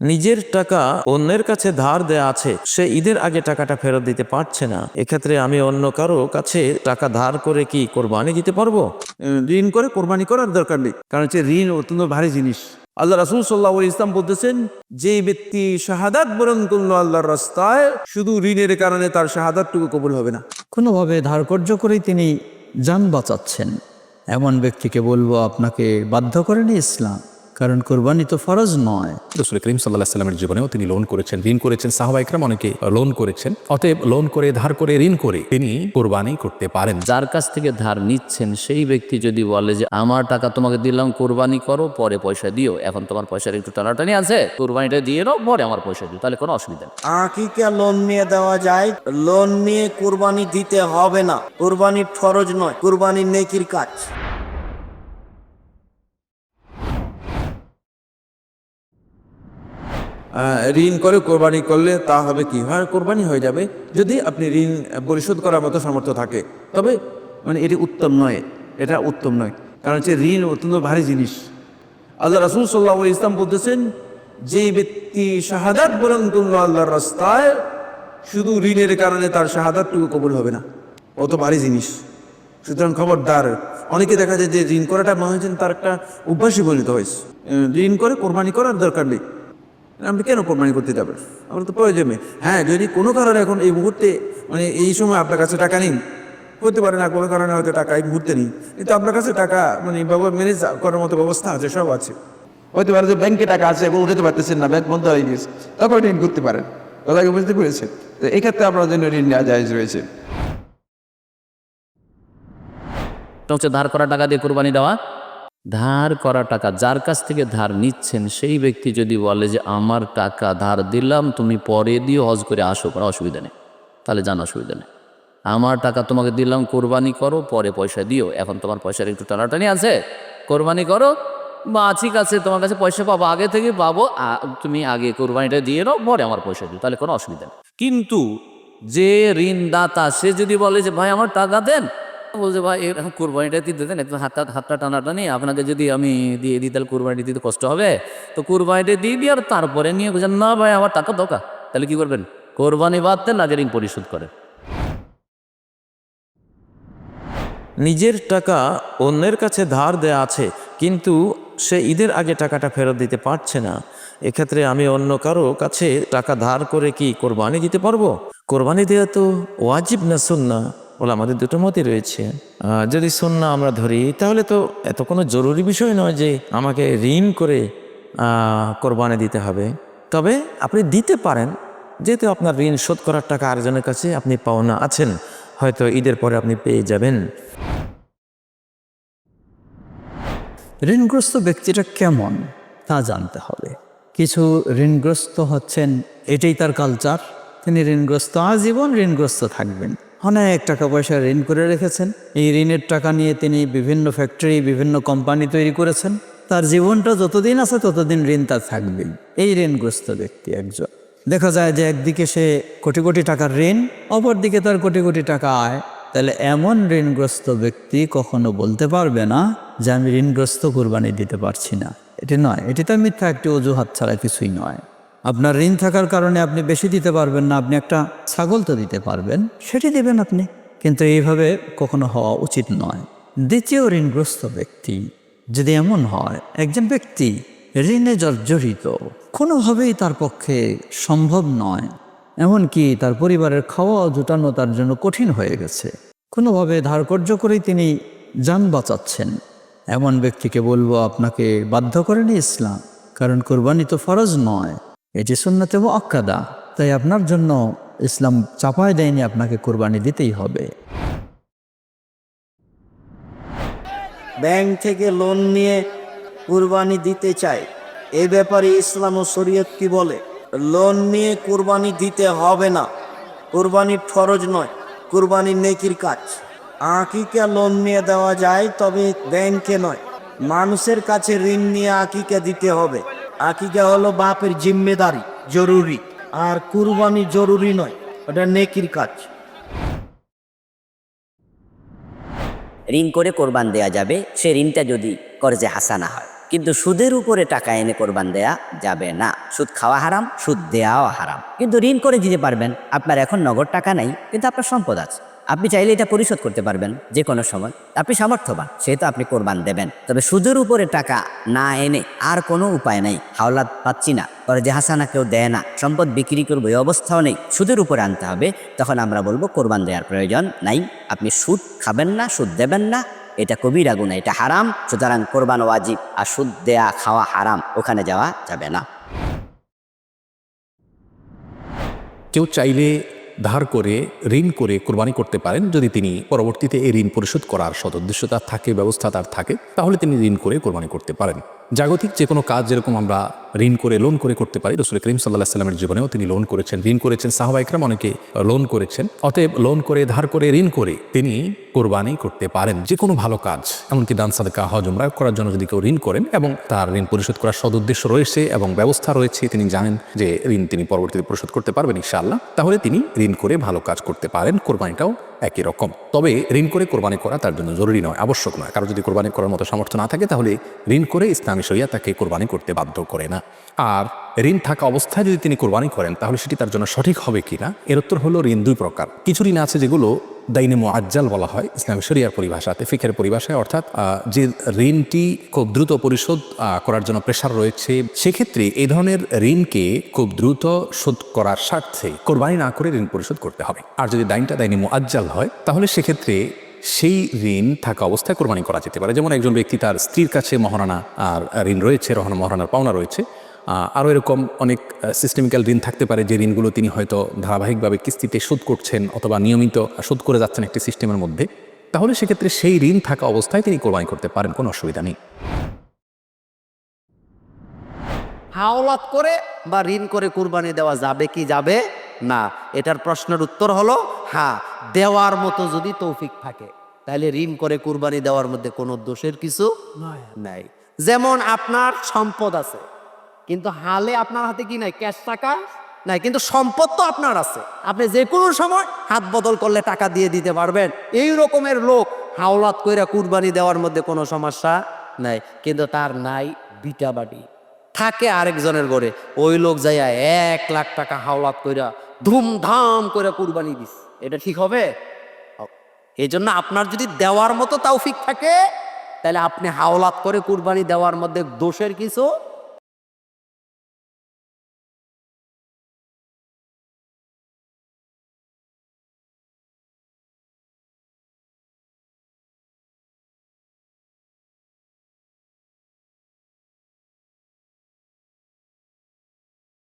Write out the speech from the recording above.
নিজের টাকা অন্যের কাছে ধার দেয়া আছে সে ঈদের আগে টাকাটা ফেরত দিতে পারছে না। এক্ষেত্রে আমি অন্য কারও কাছে টাকা ধার করে কি কোরবানি দিতে পারব? ঋণ করে কোরবানি করার দরকার নেই কারণ হচ্ছে ঋণ অত্যন্ত ভারী জিনিস। আল্লাহ রাসুল সাল্লাহ ইসলাম বলতেছেন যে ব্যক্তি শাহাদাত বরণ করল আল্লাহর রাস্তায় শুধু ঋণের কারণে তার শাহাদাতটুকু কবুল হবে না। কোনোভাবে ধার ধারকর্য করেই তিনি যান বাঁচাচ্ছেন। এমন ব্যক্তিকে বলব আপনাকে বাধ্য করেনি ইসলাম। কারণ কোরবানি তো ফরজ নয়। রসুল করিম সাল্লাহ সাল্লামের জীবনেও তিনি লোন করেছেন ঋণ করেছেন। সাহাবা ইকরাম অনেকে লোন করেছেন অতএব লোন করে ধার করে ঋণ করে তিনি কোরবানি করতে পারেন। যার কাছ থেকে ধার নিচ্ছেন সেই ব্যক্তি যদি বলে যে আমার টাকা তোমাকে দিলাম কোরবানি করো পরে পয়সা দিও। এখন তোমার পয়সার একটু টানাটানি আছে কোরবানিটা দিয়ে নাও পরে আমার পয়সা দিও। তাহলে কোনো অসুবিধা নেই। আকিকা লোন নিয়ে দেওয়া যায় লোন নিয়ে কুরবানি দিতে হবে না। কুরবানি ফরজ নয় কুরবানি নেকির কাজ। ঋণ করে কোরবানি করলে তা হবে কি? হয়, কোরবানি হয়ে যাবে যদি আপনি ঋণ পরিশোধ করার মতো সামর্থ্য থাকে। তবে মানে এটি উত্তম নয়, এটা উত্তম নয়। কারণ হচ্ছে ঋণ অত্যন্ত ভারী জিনিস। আল্লাহ রাসুল সাল্লাহ ইসলাম বলতেছেন, যে ব্যক্তি শাহাদাত বরণ করল আল্লাহর রাস্তায়, শুধু ঋণের কারণে তার শাহাদাতটুকু কবুল হবে না। অত ভারী জিনিস। সুতরাং খবরদার, অনেকে দেখা যায় যে ঋণ করাটা মনে হয়েছেন তার একটা অভ্যাসই পরিণত হয়েছে। ঋণ করে কোরবানি করার দরকার নেই। আপনি কেন কোরবানি করতে যাবেন আমরা তো প্রয়োজন হ্যাঁ যদি কোনো কারণে এখন এই মুহূর্তে মানে এই সময় আপনার কাছে টাকা নেই, হতে পারে না, কোনো কারণে হয়তো টাকা এই মুহূর্তে নেই। কিন্তু আপনার কাছে টাকা মানে ম্যানেজ করার মতো ব্যবস্থা আছে, সব আছে। হতে পারে যে ব্যাংকে টাকা আছে এবং উঠাতে পারতেছেন না, ব্যাংক বন্ধ হয়ে গেছে তখন ঋণ করতে পারেন। কথাকে বুঝতে পেরেছেন? তো এক্ষেত্রে আপনার জন্য ঋণ নেওয়া জায়জ রয়েছে। হচ্ছে ধার করা টাকা দিয়ে কোরবানি দেওয়া। ধার করা টাকা, যার কাছ থেকে ধার নিচ্ছেন, সেই ব্যক্তি যদি বলে যে, আমার টাকা ধার দিলাম, তুমি পরে দিও হজ করে আসো, কোনো অসুবিধা নেই। তাহলে জান অসুবিধা নেই। আমার টাকা তোমাকে দিলাম, কোরবানি করো, পরে পয়সা দিও। এখন তোমার পয়সার একটু টানাটানি আছে। কোরবানি করো, বা ঠিক আছে, তোমার কাছে পয়সা পাবো, আগে থেকে পাবো তুমি আগে কোরবানিটা দিয়ে নাও, পরে আমার পয়সা দিও। তাহলে কোনো অসুবিধা নেই। কিন্তু যে ঋণদাতা, সে যদি বলে যে, ভাই, আমার টাকা দেন বলছে, ভাই এরকম কোরবানিটা দিতে দেন, একটু হাতটা হাতটা টানাটানি আপনাকে যদি আমি দিয়ে দিই, তাহলে কোরবানিটা দিতে কষ্ট হবে। তো কোরবানিটা দিয়ে দিই আর তারপরে নিয়ে বলছেন না ভাই, আমার টাকা দোকা তাহলে কি করবেন? কোরবানি বাদ দেন আগে পরিশোধ করেন। নিজের টাকা অন্যের কাছে ধার দেয়া আছে, কিন্তু সে ঈদের আগে টাকাটা ফেরত দিতে পারছে না। এক্ষেত্রে আমি অন্য কারও কাছে টাকা ধার করে কি কোরবানি দিতে পারব? কোরবানি দেওয়া তো ওয়াজিব না সুন্না বলে আমাদের দুটো মতই রয়েছে। যদি সুন্না আমরা ধরি, তাহলে তো এত কোনো জরুরি বিষয় নয় যে আমাকে ঋণ করে কোরবানি দিতে হবে। তবে আপনি দিতে পারেন, যেহেতু আপনার ঋণ শোধ করার টাকা আরেকজনের কাছে আপনি পাওনা আছেন, হয়তো ঈদের পরে আপনি পেয়ে যাবেন। ঋণগ্রস্ত ব্যক্তিটা কেমন? তা জানতে হবে। কিছু ঋণগ্রস্ত হচ্ছেন, এটাই তার কালচার তিনি ঋণগ্রস্ত, আজীবন ঋণগ্রস্ত থাকবেন। অনেক টাকা পয়সা ঋণ করে রেখেছেন। এই ঋণের টাকা নিয়ে তিনি বিভিন্ন ফ্যাক্টরি বিভিন্ন কোম্পানি তৈরি করেছেন। তার জীবনটা যতদিন আছে ততদিন ঋণ তার থাকবেই। এই ঋণগ্রস্ত ব্যক্তি একজন। দেখা যায় যে একদিকে সে কোটি কোটি টাকার ঋণ, অপরদিকে তার কোটি কোটি টাকা আয়। তাহলে এমন ঋণগ্রস্ত ব্যক্তি কখনো বলতে পারবে না যে আমি ঋণগ্রস্ত কোরবানি দিতে পারছি না। এটি নয়। এটি তো মিথ্যা, একটি অজুহাত ছাড়া কিছুই নয়। আপনার ঋণ থাকার কারণে আপনি বেশি দিতে পারবেন না আপনি একটা ছাগল তো দিতে পারবেন। সেটি দেবেন আপনি। কিন্তু এইভাবে কখনো হওয়া উচিত নয়। দ্বিতীয় ঋণগ্রস্ত ব্যক্তি যদি এমন হয় একজন ব্যক্তি ঋণে জর্জরিত কোনোভাবেই তার পক্ষে সম্ভব নয়। এমনকি তার পরিবারের খাওয়া জুটানো তার জন্য কঠিন হয়ে গেছে। কোনোভাবে ধারকর্য করেই তিনি যান বাঁচাচ্ছেন। এমন ব্যক্তিকে বলব আপনাকে বাধ্য করেনি ইসলাম। কারণ কোরবানি তো ফরজ নয়। এটি সুন্নতে আক্কাদা তাই আপনার জন্য ইসলাম চাপায় দেয়নি, আপনাকে কোরবানি দিতেই হবে। ব্যাংক থেকে লোন নিয়ে কুরবানি দিতে চায়। এ ব্যাপারে ইসলাম ও শরীয়ত কি বলে? লোন নিয়ে কুরবানি দিতে হবে না। কুরবানি ফরজ নয়, কুরবানি নেকির কাজ। আকিকা লোন নিয়ে দেওয়া যায়, তবে ব্যাংকে নয়। মানুষের কাছে ঋণ নিয়ে আকিকা দিতে হবে। আকিকা হলো বাপের জিম্মেদারি, জরুরি। আর কুরবানি জরুরি নয়, ওটা নেকির কাজ। ঋণ করে কোরবান দেয়া যাবে, সে ঋণটা যদি কর্জে হাসানা হয়। কিন্তু সুদের উপরে টাকা এনে কোরবান দেয়া যাবে না। সুদ খাওয়া হারাম, সুদ দেওয়াও হারাম। কিন্তু ঋণ করে দিতে পারবেন। আপনার এখন নগদ টাকা নাই, কিন্তু আপনার সম্পদ আছে। আপনি চাইলে এটা পরিশোধ করতে পারবেন যে কোনো সময়। আপনি সামর্থ্যবান, সেহেতু আপনি কোরবান দেবেন। তবে সুদের উপরে টাকা না এনে আর কোনো উপায় নাই। হাওলাত পাচ্ছি না, পরে হাসানা কেউ দেয় না, সম্পদ বিক্রি করব এই অবস্থাও নেই। সুদের উপরে আনতে হবে, তখন আমরা বলব কোরবান দেওয়ার প্রয়োজন নাই। আপনি সুদ খাবেন না, সুদ দেবেন না, এটা কবিরা গুণা এটা হারাম। সুতরাং কোরবান ওয়াজিব, আর সুদ দেয়া খাওয়া হারাম, ওখানে যাওয়া যাবে না। কেউ চাইলে ধার করে, ঋণ করে কোরবানি করতে পারেন। যদি তিনি পরবর্তীতে এই ঋণ পরিশোধ করার সদুদ্দেশ্য তার থাকে, ব্যবস্থা তার থাকে, তাহলে তিনি ঋণ করে কোরবানি করতে পারেন। জাগতিক যে কোনো কাজ যেরকম আমরা ঋণ করে লোন করে করতে পারি, রসুল করিম সাল্লাহ সাল্লামের জীবনেও তিনি লোন করেছেন, ঋণ করেছেন, সাহবা ইকরাম অনেকে লোন করেছেন, অতএব লোন করে, ধার করে, ঋণ করে তিনি কোরবানি করতে পারেন যে কোনো ভালো কাজ। এমনকি দান, সাদকা, হজ, উমরা করার জন্য যদি কেউ ঋণ করেন এবং তার ঋণ পরিশোধ করার সদুদ্দেশ্য রয়েছে এবং ব্যবস্থা রয়েছে, তিনি জানেন যে ঋণ তিনি পরবর্তীতে পরিশোধ করতে পারবেন ইনশাআল্লাহ, তাহলে তিনি ঋণ করে ভালো কাজ করতে পারেন, কোরবানিটাও একই রকম। তবে ঋণ করে কোরবানি করা তার জন্য জরুরি নয়, আবশ্যক নয়। কারও যদি কোরবানি করার মতো সামর্থ্য না থাকে, তাহলে ঋণ করে ইসলামী শরিয়া তাকে কোরবানি করতে বাধ্য করে না। আর ঋণ থাকা অবস্থায় যদি তিনি কোরবানি করেন, তাহলে সেটি তার জন্য সঠিক হবে কিনা? এর উত্তর হলো ঋণ দুই প্রকার। কিছু ঋণ আছে যেগুলো দাইনে মোয়াজ্জাল বলা হয় ইসলামী শরিয়ার পরিভাষাতে ফিকের পরিভাষায়, অর্থাৎ যে ঋণটি খুব দ্রুত পরিশোধ করার জন্য প্রেশার রয়েছে, সেক্ষেত্রে এই ধরনের ঋণকে খুব দ্রুত শোধ করার স্বার্থে কোরবানি না করে ঋণ পরিশোধ করতে হবে। আর যদি দাইনটা দাইনি মোয়াজ্জাল হয়, তাহলে সেক্ষেত্রে সেই ঋণ থাকা অবস্থায় কোরবানি করা যেতে পারে। যেমন একজন ব্যক্তি তার স্ত্রীর কাছে মহারানা, আর ঋণ রয়েছে, রহনা, মহারানার পাওনা রয়েছে আরও এরকম অনেক সিস্টেমিক্যাল ঋণ থাকতে পারে যে ঋণগুলো তিনি হয়তো ধারাবাহিকভাবে কিস্তিতে শোধ করছেন অথবা নিয়মিত শোধ করে যাচ্ছেন একটি সিস্টেমের মধ্যে। তাহলে সেক্ষেত্রে সেই ঋণ থাকা অবস্থায় তিনি কোরবানি করতে পারেন কোনো অসুবিধা নেই। হাওলাত করে বা ঋণ করে কুরবানি দেওয়া যাবে কি যাবে না? এটার প্রশ্নের উত্তর হলো হ্যাঁ দেওয়ার মতো যদি তৌফিক থাকে তাহলে ঋণ করে কুরবানি দেওয়ার মধ্যে কোনো দোষের কিছু নাই। যেমন আপনার সম্পদ আছে কিন্তু হালে আপনার হাতে কি নাই? ক্যাশ টাকা নাই, কিন্তু সম্পদ তো আপনার আছে। আপনি যে কোনো সময় হাত বদল করলে টাকা দিয়ে দিতে পারবেন। এই রকমের লোক হাওলাত কইরা কুরবানি দেওয়ার মধ্যে কোনো সমস্যা নাই। কিন্তু তার নাই বিটা বাড়ি থাকে আরেকজনের ঘরে, ওই লোক যাইয়া এক লাখ টাকা হাওলাত কইরা ধুমধাম করে কুরবানি দিস। এটা ঠিক হবে? এই জন্য আপনার যদি দেওয়ার মতো তৌফিক থাকে, তাহলে আপনি হাওলাত করে কুরবানি দেওয়ার মধ্যে দোষের কিছু